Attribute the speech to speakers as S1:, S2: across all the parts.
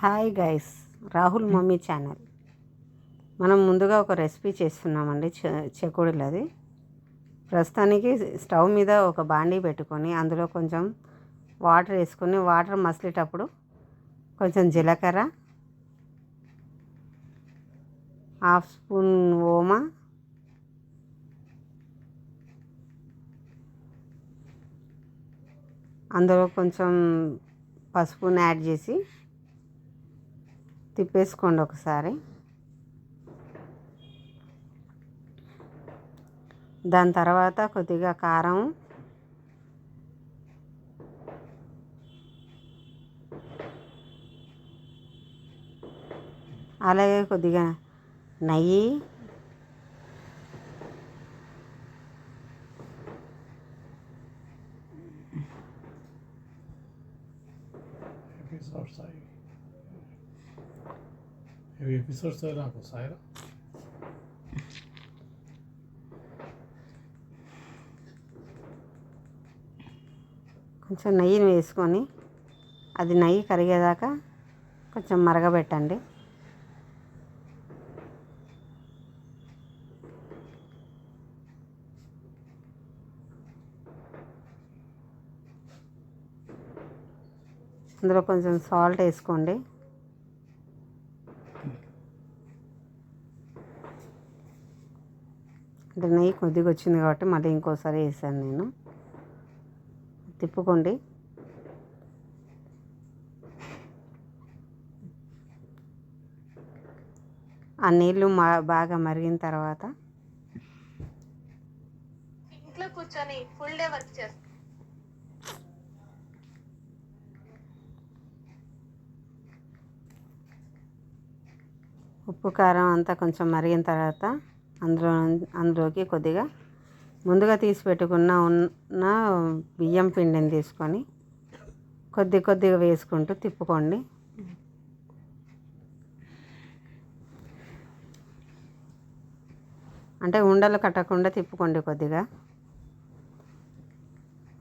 S1: Hi guys Rahul mummy channel మనం ముందుగా ఒక రెసిపీ చేస్తున్నామండి చెకోడీలది. ప్రస్తుతానికి స్టవ్ మీద ఒక బాండీ పెట్టుకొని అందులో కొంచెం వాటర్ వేసుకొని వాటర్ మసిలేటప్పుడు కొంచెం జీలకర్ర హాఫ్ స్పూన్ ఓమా అందులో కొంచెం పసుపుని యాడ్ చేసి తిప్పేసుకోండి ఒకసారి. దాని తర్వాత కొద్దిగా కారం. అలాగే కొద్దిగా నెయ్యి.
S2: ఎపిసోడ్స్ ఇవి ఎపిసోడ్స్ నాకు వస్తాయా
S1: కొంచెం నెయ్యిని వేసుకొని అది నెయ్యి కరిగేదాకా కొంచెం మరగబెట్టండి. అందులో కొంచెం సాల్ట్ వేసుకోండి. అంటే నెయ్యి కొద్దిగా వచ్చింది కాబట్టి మళ్ళీ ఇంకోసారి వేసాను నేను. తిప్పుకోండి. ఆ నీళ్ళు మా బాగా మరిగిన తర్వాత
S3: ఇంట్లో కూర్చొని ఫుల్ డే వర్క్ చేస్తాను
S1: ఉప్పు కారం అంతా కొంచెం మరిగిన తర్వాత అందులో అందులోకి కొద్దిగా ముందుగా తీసి పెట్టుకున్న ఉన్న బియ్యం పిండిని తీసుకొని కొద్ది కొద్దిగా వేసుకుంటూ తిప్పుకోండి. అంటే ఉండలు కట్టకుండా తిప్పుకోండి కొద్దిగా.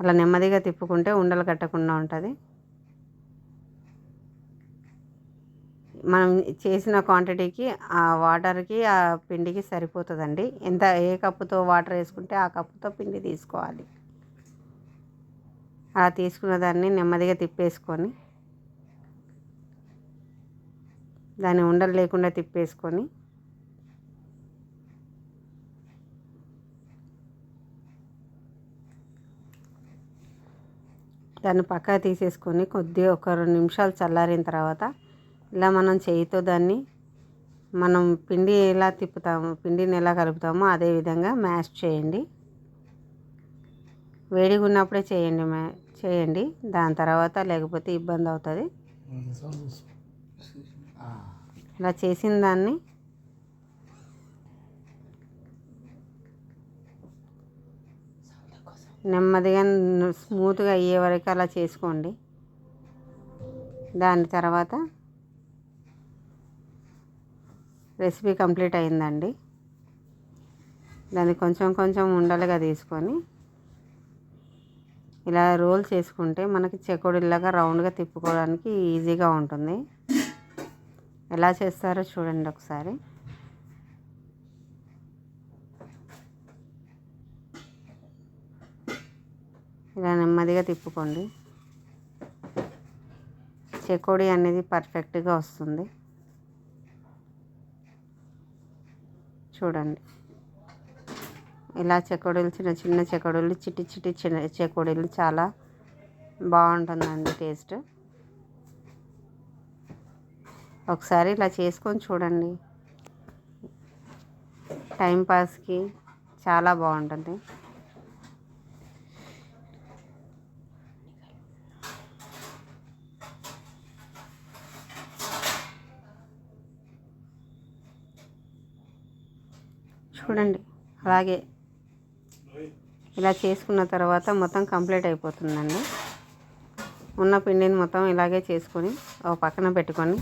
S1: అలా నెమ్మదిగా తిప్పుకుంటే ఉండలు కట్టకుండా ఉంటుంది. మనం చేసిన క్వాంటిటీకి ఆ వాటర్కి ఆ పిండికి సరిపోతుందండి. ఎంత ఏ కప్పుతో వాటర్ వేసుకుంటే ఆ కప్పుతో పిండి తీసుకోవాలి. అలా తీసుకున్న దాన్ని నెమ్మదిగా తిప్పేసుకొని దాన్ని ఉండలు లేకుండా తిప్పేసుకొని దాన్ని పక్కకు తీసేసుకొని కొద్దిగా ఒక రెండు నిమిషాలు చల్లారిన తర్వాత ఇలా మనం చేయితో దాన్ని మనం పిండి ఎలా తిప్పుతాము పిండిని ఎలా కలుపుతామో అదే విధంగా మ్యాష్ చేయండి. వేడిగా ఉన్నప్పుడే చేయండి మ్యా చేయండి. దాని తర్వాత లేకపోతే ఇబ్బంది అవుతుంది. ఇలా చేసిన దాన్ని నెమ్మదిగా స్మూత్గా అయ్యే వరకు అలా చేసుకోండి. దాని తర్వాత రెసిపీ కంప్లీట్ అయిందండి. దాన్ని కొంచెం కొంచెం ఉండలుగా తీసుకొని ఇలా రోల్ చేసుకుంటే మనకి చెకోడీలాగా రౌండ్గా తిప్పుకోవడానికి ఈజీగా ఉంటుంది. ఎలా చేస్తారో చూడండి ఒకసారి. ఇలా నెమ్మదిగా తిప్పుకోండి. చెకోడి అనేది పర్ఫెక్ట్గా వస్తుంది. చూడండి. ఇలా చెకోడీలు చిన్న చిన్న చెకోడీలు చిట్టి చిట్టి చిన్న చెకోడీలు చాలా బాగుంటుందండి టేస్ట్. ఒకసారి ఇలా చేసుకొని చూడండి. టైంపాస్కి చాలా బాగుంటుంది. చూడండి. అలాగే ఇలా చేసుకున్న తర్వాత మొత్తం కంప్లీట్ అయిపోతుందండి. ఉన్న పిండిని మొత్తం ఇలాగే చేసుకొని ఒక పక్కన పెట్టుకొని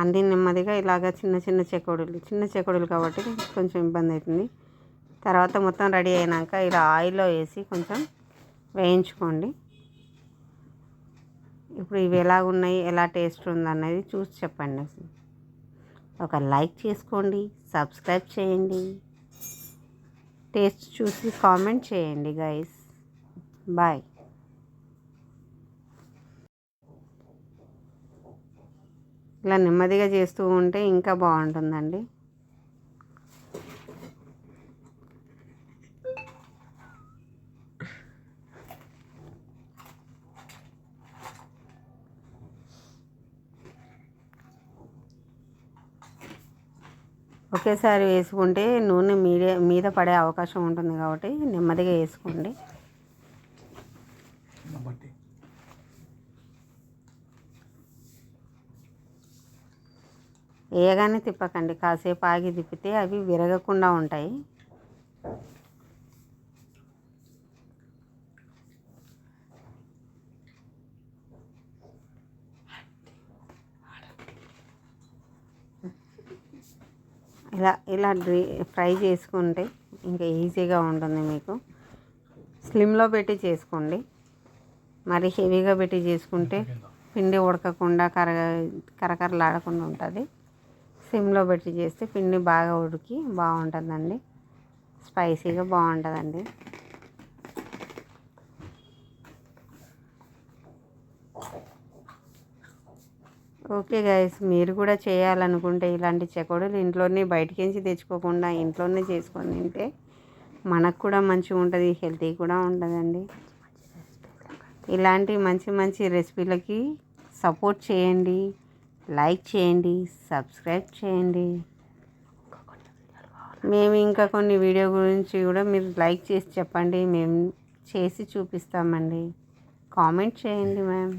S1: అన్నీ నెమ్మదిగా ఇలాగ చిన్న చిన్న చెకోడీలు చిన్న చెకోడీలు కాబట్టి కొంచెం ఇబ్బంది అవుతుంది. తర్వాత మొత్తం రెడీ అయినాక ఇలా ఆయిల్లో వేసి కొంచెం వేయించుకోండి. ఇప్పుడు ఇవి ఎలా ఉన్నాయి ఎలా టేస్ట్ ఉందనేది చూసి చెప్పండి ఒక లైక్ చేసుకోండి సబ్స్క్రైబ్ చేయండి. టేస్ట్ చూసి కామెంట్ చేయండి గైస్. బాయ్. ఇలా నెమ్మదిగా చేస్తూ ఉంటే ఇంకా బాగుంటుందండి. ఒకేసారి వేసుకుంటే నూనె మీడియా మీద పడే అవకాశం ఉంటుంది కాబట్టి నెమ్మదిగా వేసుకోండి. వేయగానే తిప్పకండి. కాసేపు ఆగి తిప్పితే అవి విరగకుండా ఉంటాయి. ఇలా ఇలా డ్రీ ఫ్రై చేసుకుంటే ఇంకా ఈజీగా ఉంటుంది మీకు. స్లిమ్లో పెట్టి చేసుకోండి. మరి హెవీగా పెట్టి చేసుకుంటే పిండి ఉడకకుండా కర కరకరలాడకుండా ఉంటుంది. సిమ్లో పెట్టి చేస్తే పిండి బాగా ఉడికి బాగుంటుందండి. స్పైసీగా బాగుంటుందండి. ఓకే గైస్ మీరు కూడా చేయాలనుకుంటే ఇలాంటి చెకోడీలు ఇంట్లోనే బయటికి నుంచి తెచ్చుకోకుండా ఇంట్లోనే చేసుకొని తింటే మనకు కూడా మంచిగా ఉంటుంది హెల్తీ కూడా ఉంటుందండి. ఇలాంటి మంచి మంచి రెసిపీలకి సపోర్ట్ చేయండి. లైక్ చేయండి సబ్స్క్రైబ్ చేయండి. మేము ఇంకా కొన్ని వీడియో గురించి కూడా మీరు లైక్ చేసి చెప్పండి మేము చేసి చూపిస్తామండి. కామెంట్ చేయండి మ్యామ్.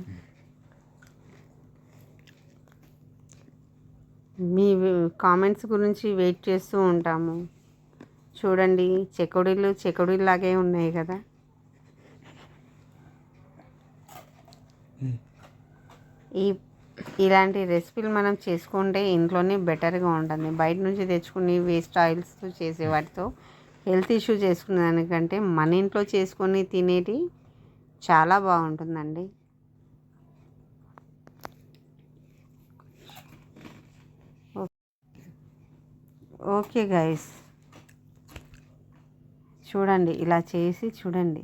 S1: మీ కామెంట్స్ గురించి వెయిట్ చేస్తూ ఉంటాము. చూడండి చెకోడీలు చెకోడీలాగే ఉన్నాయి కదా. ఈ ఇలాంటి రెసిపీలు మనం చేసుకుంటే ఇంట్లోనే బెటర్గా ఉంటుంది బయట నుంచి తెచ్చుకుని వేస్ట్ ఆయిల్స్తో చేసే వాటితో హెల్త్ ఇష్యూ చేసుకునే దానికంటే మన ఇంట్లో చేసుకొని తినేటి చాలా బాగుంటుందండి ఓకే గైస్ చూడండి ఇలా చేసి చూడండి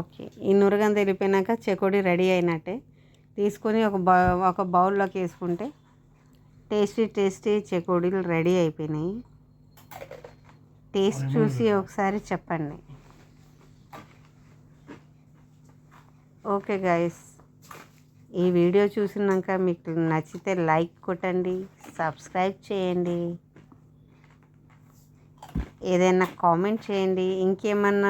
S1: ఓకే. ఈ నురగంత వెళ్ళిపోయినాక చెకోడి రెడీ అయినట్టే. తీసుకొని ఒక బౌ ఒక బౌల్లోకి వేసుకుంటే టేస్టీ టేస్టీ చెకోడీలు రెడీ అయిపోయినాయి. టేస్ట్ చూసి ఒకసారి చెప్పండి. Okay guys. ఈ వీడియో చూసినాక మీకు నచ్చితే లైక్ కొట్టండి సబ్స్క్రైబ్ చేయండి. ఏదైనా కామెంట్ చేయండి ఇంకేమన్నా